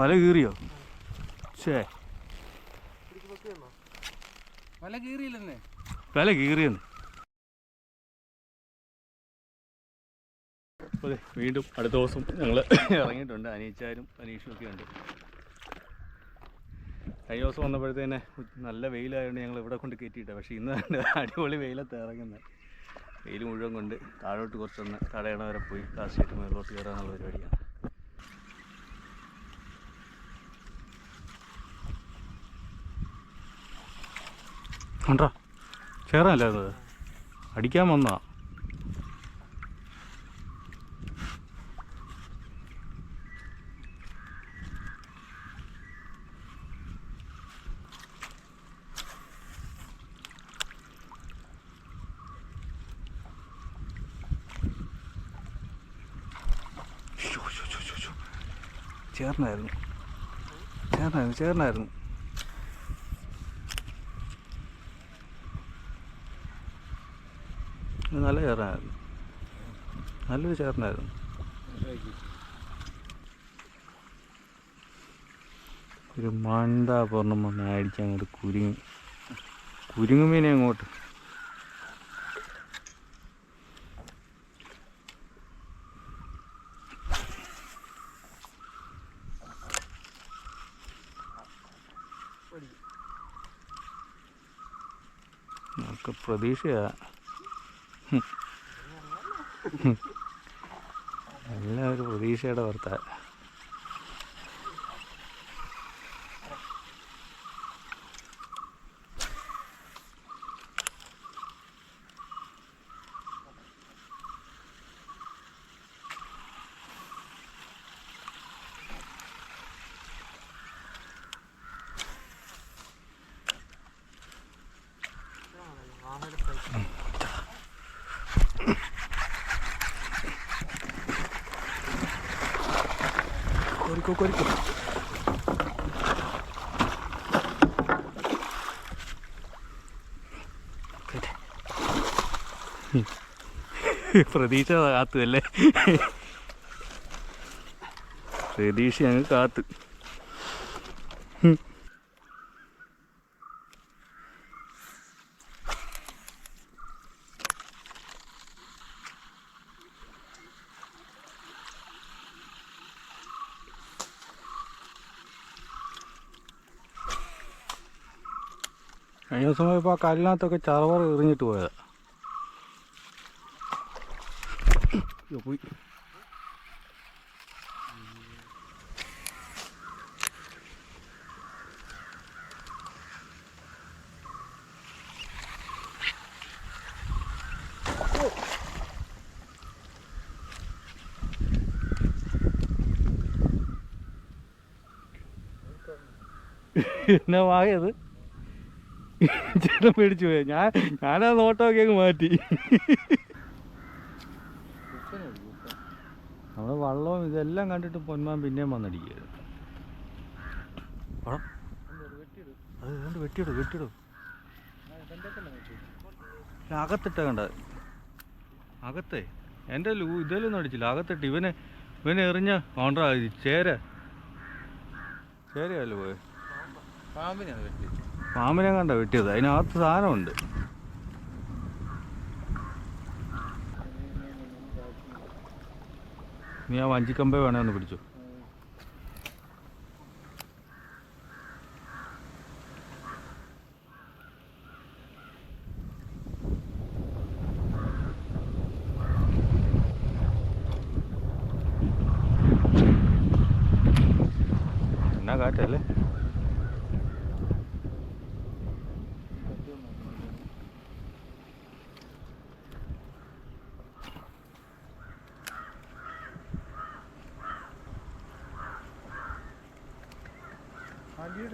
വല കീറിയോ? ഷേ വല കീറിയില്ലെന്നേ. വല കീറിയെന്ന്. അതെ വീണ്ടും അടുത്ത ദിവസം ഞങ്ങൾ ഇറങ്ങിയിട്ടുണ്ട്. അനീച്ചാരും അനീഷും ഒക്കെ ഉണ്ട്. കഴിഞ്ഞ ദിവസം വന്നപ്പോഴത്തേനെ നല്ല വെയിലായതുകൊണ്ട് ഞങ്ങൾ ഇവിടെ കൊണ്ട് കയറ്റിയിട്ടാണ് പക്ഷേ ഇന്ന് അടിപൊളി വെയിലത്ത് ഇറങ്ങുന്നത് വെയിൽ മുഴുവൻ കൊണ്ട് താഴോട്ട് കുറച്ചൊന്ന് തടയണ വരെ പോയി കാശിയിട്ട് മുകളിലോട്ട് കയറാനുള്ള പരിപാടിയാണ്. ഉണ്ടോ ചേറാനല്ലേ അത്? അടിക്കാൻ വന്നാ. ചേർന്നായിരുന്നു. ചേർന്നായിരുന്നു ചേർന്നായിരുന്നു. നല്ല ചേർന്നായിരുന്നു നല്ലൊരു ചേർന്നായിരുന്നു ഒരു മണ്ട പൂർണം വന്ന് അടിച്ച് അങ്ങോട്ട് കുരുങ്ങി മീനെ അങ്ങോട്ട് നമുക്ക് പ്രതീക്ഷയാ ഹും. ഹും. എല്ലാം ഒരു പ്രതീക്ഷയുടെ പുറത്താ കോരിക്കോ കോരിക്കോ. പ്രതീക്ഷ കാത്തു അല്ലേ പ്രതീക്ഷ ഞങ്ങൾ കാത്ത് കഴിഞ്ഞ ദിവസം പോയപ്പോൾ ആ കല്ലിനകത്തൊക്കെ ചറവർ എറിഞ്ഞിട്ട് പോയത്. പോയി. എന്നാ വായത് ചേട്ടൻ പേടിച്ചു പോയാ. ഞാൻ ഞാനാ നോട്ടമൊക്കെ അങ്ങ് മാറ്റി. നമ്മൾ വള്ളവും ഇതെല്ലാം കണ്ടിട്ട് പൊന്മാൻ പിന്നെയും അത് കണ്ട് വെട്ടിയിടും വെട്ടിയിടും. അകത്തിട്ട കണ്ട അകത്തെ? എന്റെ ലൂ ഇതേലൊന്നും അടിച്ചില്ല. അകത്തിട്ട് ഇവനെ ഇവനെ എറിഞ്ഞ കോൺട്രാ ചേര. ചേരയല്ലേ പോയെ? പാമ്പിനാണ് വെട്ടി പാമ്പിനെ കണ്ട വെട്ടിയത്. അതിനകത്ത് സാധനമുണ്ട്. നീ ആ വഞ്ചിക്കമ്പ വേണേ ഒന്ന് പിടിച്ചു. എന്നാ കാറ്റല്ലേ?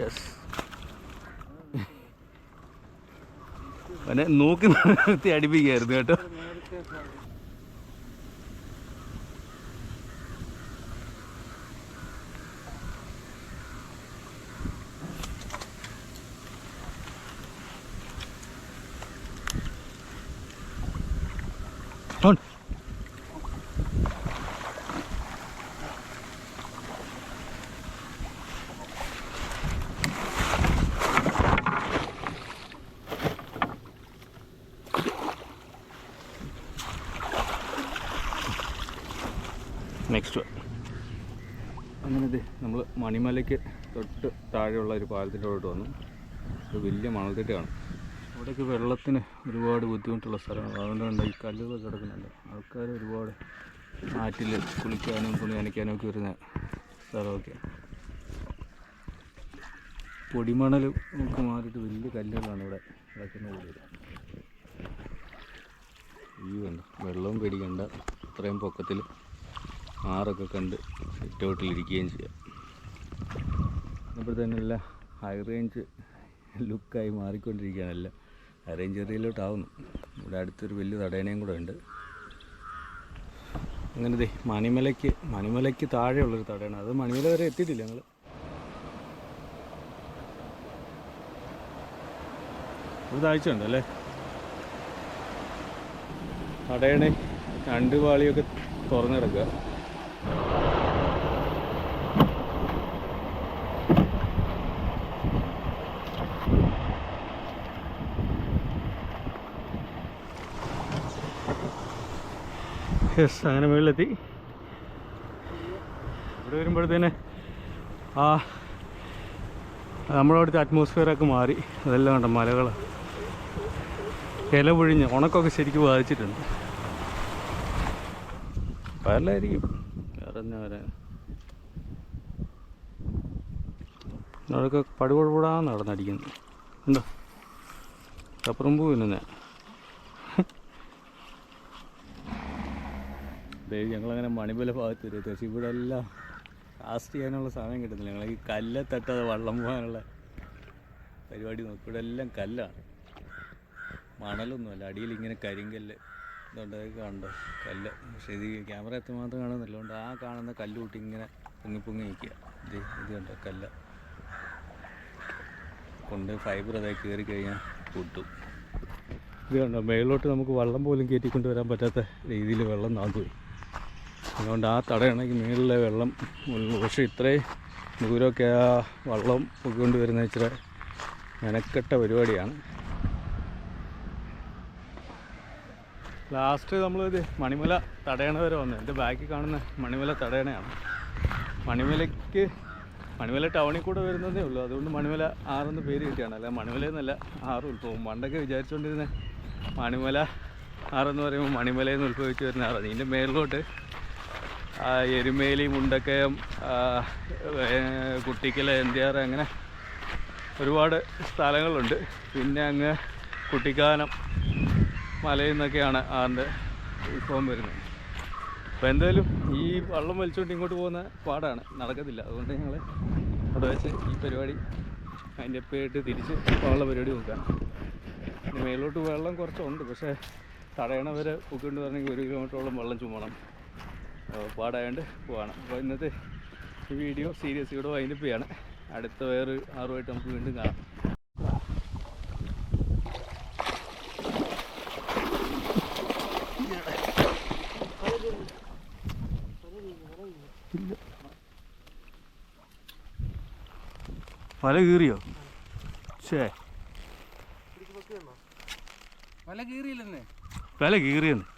യെസ് അവനെ നോക്കി നിർത്തി അടിപ്പിക്കായിരുന്നു കേട്ടോ. നെക്സ്റ്റ് അങ്ങനെ നമ്മൾ മണിമലയ്ക്ക് തൊട്ട് താഴെയുള്ള ഒരു പാലത്തിന്റെ വന്നു. ഒരു വലിയ മണൽത്തിട്ടാണ് അവിടേക്ക് വെള്ളത്തിന് ഒരുപാട് ബുദ്ധിമുട്ടുള്ള സ്ഥലമാണ് അതുകൊണ്ടാണ് ഈ കല്ലുകൾ കിടക്കുന്നുണ്ട്. ആൾക്കാർ ഒരുപാട് ആറ്റിൽ കുളിക്കാനും തുണി നനയ്ക്കാനും ഒക്കെ വരുന്ന സ്ഥലമൊക്കെ. പൊടിമണൽ നമുക്ക് മാറിയിട്ട് വലിയ കല്ലുകളാണ് ഇവിടെ കിടക്കുന്ന കൂടുതൽ ഈ വേണ്ട വെള്ളവും പേടിക്കണ്ട. ഇത്രയും പൊക്കത്തിൽ ആറൊക്കെ കണ്ട് സിറ്റൗട്ടിലിരിക്കുകയും ചെയ്യാം. അപ്പോൾ തന്നെ അല്ല ഹൈ റേഞ്ച് ലുക്കായി മാറിക്കൊണ്ടിരിക്കുകയാണല്ല ഹൈ റേഞ്ച് ഏരിയയിലോട്ടാവുന്നു. ഇവിടെ അടുത്തൊരു വലിയ തടയണയും കൂടെ ഉണ്ട്. അങ്ങനെ ദേ മണിമലയ്ക്ക് മണിമലയ്ക്ക് താഴെയുള്ളൊരു തടയണ. അത് മണിമല വരെ എത്തിയിട്ടില്ല ഞങ്ങൾ ഒരു താഴ്ച ഉണ്ടല്ലേ തടയണേ രണ്ട് പാളിയൊക്കെ തുറന്നു യെസ് അങ്ങനെ മുകളിലെത്തി ഇവിടെ വരുമ്പോഴത്തേന് ആ നമ്മുടെ അവിടുത്തെ അറ്റ്മോസ്ഫിയറൊക്കെ മാറി. അതെല്ലാം കണ്ട മലകൾ ഇല പൊഴിഞ്ഞ് ഉണക്കൊക്കെ ശരിക്കും ബാധിച്ചിട്ടുണ്ട്. വയറിലായിരിക്കും വേറെ അവിടെയൊക്കെ പടുപടുപടാ നടന്നടിക്കുന്നു. ഉണ്ടോ അപ്പുറം പൂ പിന്നെ ദേവി ഞങ്ങളങ്ങനെ മണിമല ഭാഗത്ത് വരും. പക്ഷേ ഇവിടെ എല്ലാം കാസ്റ്റ് ചെയ്യാനുള്ള സമയം കിട്ടുന്നില്ല. ഞങ്ങൾ ഈ കല്ലെ തട്ടാതെ വള്ളം പോകാനുള്ള പരിപാടി നോക്കും. ഇവിടെ എല്ലാം കല്ലാണ്. മണലൊന്നുമല്ല. അടിയിൽ ഇങ്ങനെ കരിങ്കല്ല് ഇതുകൊണ്ട് കണ്ടോ? കല്ല്. പക്ഷേ ഇത് ക്യാമറ എത്ര മാത്രം കാണുന്നില്ല അതുകൊണ്ട് ആ കാണുന്ന കല്ല് കൂട്ടി ഇങ്ങനെ പൊങ്ങി പൊങ്ങി നിൽക്കുക. ഇത് ഇത് കണ്ടോ? കല്ല്. കൊണ്ട് ഫൈബർ അതായി കയറി കഴിഞ്ഞാൽ കൂട്ടും ഇത് കണ്ടോ? മേളിലോട്ട് നമുക്ക് വെള്ളം പോലും കയറ്റിക്കൊണ്ട് വരാൻ പറ്റാത്ത രീതിയിൽ വെള്ളം നാന്തുപോയി. അതുകൊണ്ട് ആ തടയണയ്ക്ക് മേളിലെ വെള്ളം. പക്ഷേ ഇത്രയും ദൂരമൊക്കെ ആ വള്ളം പൊക്കിക്കൊണ്ട് വരുന്ന ഇച്ചിരി മെനക്കെട്ട പരിപാടിയാണ്. ലാസ്റ്റ് നമ്മൾ മണിമല തടയണ വരെ വന്നു. എന്റെ ബാക്കി കാണുന്ന മണിമല തടയണയാണ്. മണിമലയ്ക്ക് മണിമല ടൗണിൽ കൂടെ വരുന്നതേ ഉള്ളൂ. അതുകൊണ്ട് മണിമല ആറെന്ന് പേര് കിട്ടിയാണ്. അല്ല മണിമല എന്നല്ല ആറ് ഉത്ഭവം. പണ്ടൊക്കെ വിചാരിച്ചുകൊണ്ടിരുന്ന മണിമല ആറെന്ന് പറയുമ്പോൾ മണിമലയിൽ നിന്ന് ഉത്ഭവിച്ച് വരുന്ന ആറാണ് ഇതിന്റെ മേളിലോട്ട് എരുമേലി മുണ്ടക്കയം കുട്ടിക്കല എന്തിയാർ അങ്ങനെ ഒരുപാട് സ്ഥലങ്ങളുണ്ട്. പിന്നെ അങ്ങ് കുട്ടിക്കാനം മലയിൽ നിന്നൊക്കെയാണ് ആറിന്റെ ഉത്ഭവം വരുന്നത്. അപ്പോൾ എന്തായാലും ഈ വള്ളം വലിച്ചുകൊണ്ട് ഇങ്ങോട്ട് പോകുന്ന പാടാണ്. നടക്കത്തില്ല. അതുകൊണ്ട് ഞങ്ങൾ അവിടെ വെച്ച് ഈ പരിപാടി അതിന്റെ പേട്ട് തിരിച്ച് വള്ള പരിപാടി നോക്കാം പിന്നെ മേലോട്ട് വെള്ളം കുറച്ചുണ്ട്. പക്ഷേ തടയണ വരെ പറഞ്ഞെങ്കിൽ വരണമെങ്കിൽ ഒരു കിലോമീറ്ററോളം വെള്ളം ചുമണം. പാടായതുകൊണ്ട് പോവാണ്. അപ്പോൾ ഇന്നത്തെ ഈ വീഡിയോ സീരിയസ് ഇവിടെ വൈൻഡപ്പ് ചെയ്യാണ്. അടുത്ത വേറെ ആറുമായിട്ട് നമുക്ക് വീണ്ടും കാണാം. വല കീറിയോ? ഛേ. വല കീറിയില്ലെന്നേ. വല കീറിയെന്ന്.